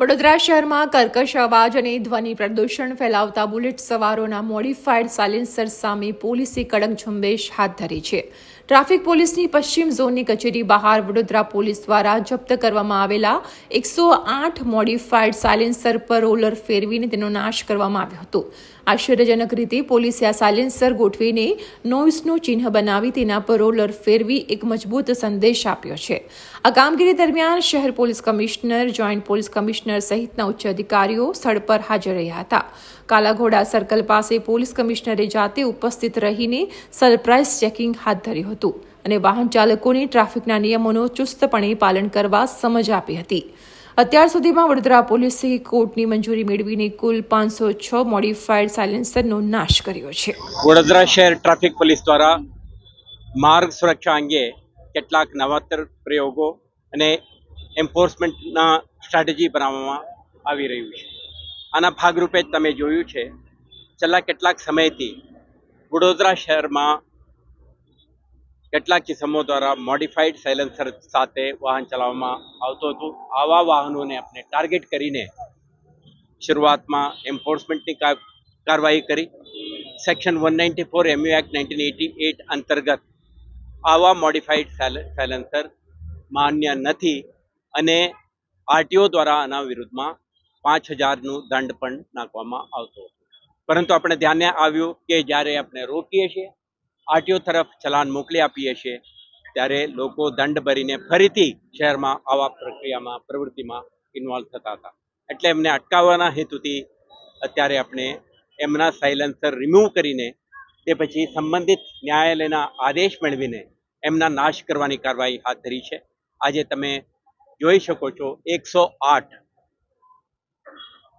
વડોદરા શહેરમાં કર્કશ અવાજ અને ધ્વનિ પ્રદૂષણ ફેલાવતા બુલેટ સવારોના મોડિફાઈડ સાયલેન્સર સામે પોલીસે કડક ઝુંબેશ હાથ ધરી છે. ટ્રાફિક પોલીસની પશ્ચિમ ઝોનની કચેરી બહાર વડોદરા પોલીસ દ્વારા જપ્ત કરવામાં આવેલા એકસો આઠ મોડિફાઈડ સાયલેન્સર પર રોલર ફેરવીને તેનો નાશ કરવામાં આવ્યો હતો. આશ્ચર્યજનક રીતે પોલીસે આ સાયલેન્સર ગોઠવીને નોઇસનું ચિહ્ન બનાવી તેના પર રોલર ફેરવી એક મજબૂત સંદેશ આપ્યો છે. આ કામગીરી દરમિયાન શહેર police commissioner, joint police commissioner સહિતના ઉચ્ચ અધિકારીઓ સ્થળ પર હાજર રહ્યા હતા. કાલાઘોડા સર્કલ પાસે પોલીસ કમિશનરે જાતે ઉપસ્થિત રહીને સરપ્રાઇઝ ચેકિંગ હાથ ધર્યું હતું અને વાહન ચાલકોને ટ્રાફિકના નિયમોનું ચુસ્તપણે પાલન કરવા સમજ આપી હતી. અત્યાર સુધીમાં વડોદરા પોલીસે કોર્ટની મંજૂરી મેળવીને કુલ પાંચસો છ મોડિફાઈડ સાયલેન્સરનો નાશ કર્યો છે. વડોદરા શહેર ટ્રાફિક પોલીસ દ્વારા માર્ગ સુરક્ષા અંગે કેટલાક નવાતર પ્રયોગો અને એન્ફોર્સમેન્ટના સ્ટ્રેટેજી બનાવવામાં આવી રહ્યું છે. આના ભાગરૂપે જ તમે જોયું છે, છેલ્લા કેટલાક સમયથી વડોદરા શહેરમાં કેટલાક કિસમો દ્વારા મોડિફાઈડ સાયલેન્સર સાથે વાહન ચલાવવામાં આવતું હતું. આવા વાહનોને આપણે ટાર્ગેટ કરીને શરૂઆતમાં એન્ફોર્સમેન્ટની કાર્યવાહી કરી. Section one ninety four MV act nineteen eighty eight અંતર્ગત આવા મોડિફાઈડ સાયલેન્સર માન્ય નથી. અને આરટીઓ દ્વારા આના વિરુદ્ધમાં પાંચ હજારનું દંડ પણ નાખવામાં આવતો હતો. પરંતુ આપણે ધ્યાને આવ્યું કે જ્યારે આપણે રોકીએ છીએ આરટીઓ તરફ ચલાન મોકલી આપીએ છીએ, ત્યારે લોકો દંડ ભરીને ફરીથી શહેરમાં આવા પ્રક્રિયામાં, પ્રવૃત્તિમાં ઇન્વોલ્વ થતા હતા. એટલે એમને અટકાવવાના હેતુથી અત્યારે આપણે એમના સાયલેન્સર રિમૂવ કરીને તે પછી સંબંધિત ન્યાયાલયના આદેશ મેળવીને એમના નાશ કરવાની કાર્યવાહી હાથ ધરી છે. આજે તમે જોઈ શકો છો, એકસો આઠ.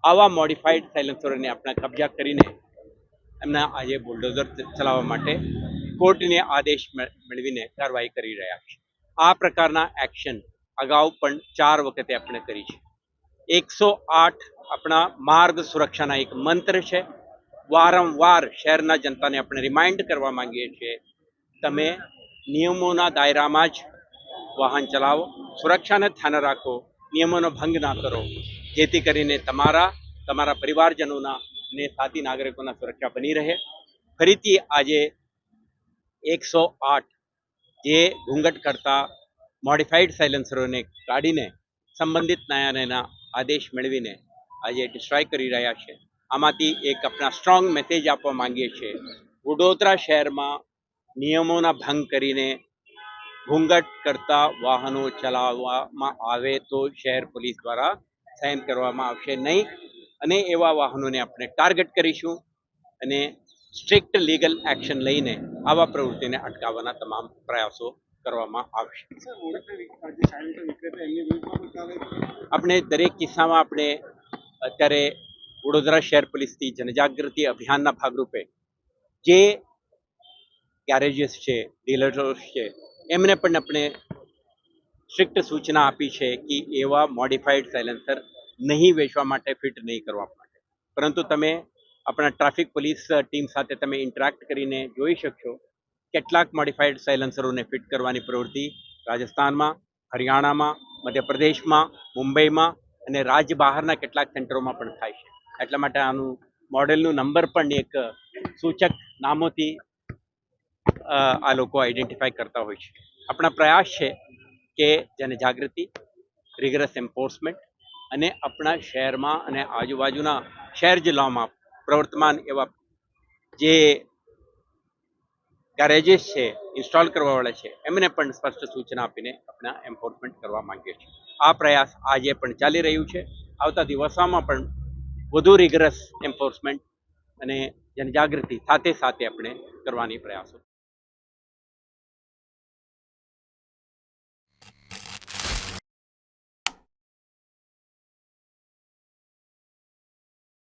આવા મોડિફાઈડ સાયલન્સરોને આપણે કબજા કરીને એમના આજે બુલડોઝર ચલાવવા માટે કોર્ટને આદેશ મેળવીને કાર્યવાહી કરી રહ્યા છે. આ પ્રકારના એક્શન અગાઉ પણ ચાર વખતે આપણે કરી છે. એકસો આઠ આપણા માર્ગ સુરક્ષાના એક મંત્ર છે. વારંવાર શહેરના જનતાને આપણે રિમાઇન્ડ કરવા માંગીએ છીએ, તમે નિયમોના દાયરામાં જ વાહન ચલાવો સુરક્ષાને ધ્યાન રાખો, નિયમોનો ભંગ ના કરો. જેથી કરીને તમારા તમારા પરિવારજનોના અને સાથી નાગરિકોના સુરક્ષા બની રહે. ફરીથી આજે એકસો આઠ જે ઘૂંઘટ કરતા મોડિફાઈડ સાયલેન્સરોને કાઢીને સંબંધિત ન્યાયાલયના આદેશ મેળવીને આજે ડિસ્ટ્રોય કરી રહ્યા છે. આમાંથી એક આપણા સ્ટ્રોંગ મેસેજ આપવા માંગીએ છીએ. વડોદરા શહેરમાં નિયમોના ભંગ કરીને ઘૂંઘટ કરતા વાહનો ચલાવવામાં આવે તો શહેર પોલીસ દ્વારા સાઇન કરવામાં આવશે નહીં. અને એવા વાહનોને આપણે ટાર્ગેટ કરીશું અને સ્ટ્રિક્ટ લીગલ એક્શન લઈને આવા પ્રવૃત્તિને અટકાવવાના તમામ પ્રયાસો કરવામાં આવશે. આપણે દરેક કિસ્સામાં આપણે અત્યારે વડોદરા શહેર પોલીસથી જનજાગૃતિ અભિયાનના ભાગરૂપે જે ગેરેજીસ છે ડીલર્સ છે એમને પણ આપણે સ્ટ્રિક્ટ સૂચના આપી છે કે એવા મોડિફાઈડ સાયલેન્સર નહીં વેચવા માટે ફિટ નહીં કરવા માટે. પરંતુ તમે આપણા ટ્રાફિક પોલીસ ટીમ સાથે તમે ઇન્ટરેક્ટ કરીને જોઈ શકશો કેટલાક મોડિફાઈડ સાયલેન્સરોને ફિટ કરવાની પ્રવૃત્તિ રાજસ્થાનમાં, હરિયાણામાં, મધ્યપ્રદેશમાં, મુંબઈમાં અને રાજ્ય બહારના કેટલાક સેન્ટરોમાં પણ થાય છે. એટલા માટે આનું મોડેલનું નંબર પણ એક સૂચક નામોથી આ લોકો આઈડેન્ટિફાઈ કરતા હોય છે. આપણા પ્રયાસ છે કે જેને જાગૃતિ રિગરસ એન્ફોર્સમેન્ટ અને આપણા શહેરમાં અને આજુબાજુના શહેર જિલ્લાઓમાં પ્રવર્તમાન એવા જે ગેરેજીસ છે ઇન્સ્ટોલ કરવાવાળા છે, એમને પણ સ્પષ્ટ સૂચના આપીને આપણા એન્ફોર્સમેન્ટ કરવા માંગીએ છીએ. આ પ્રયાસ આજે પણ ચાલી રહ્યું છે. આવતા દિવસોમાં પણ વધુ રિગરસ એન્ફોર્સમેન્ટ અને જનજાગૃતિ સાથે સાથે આપણે કરવાની પ્રયાસો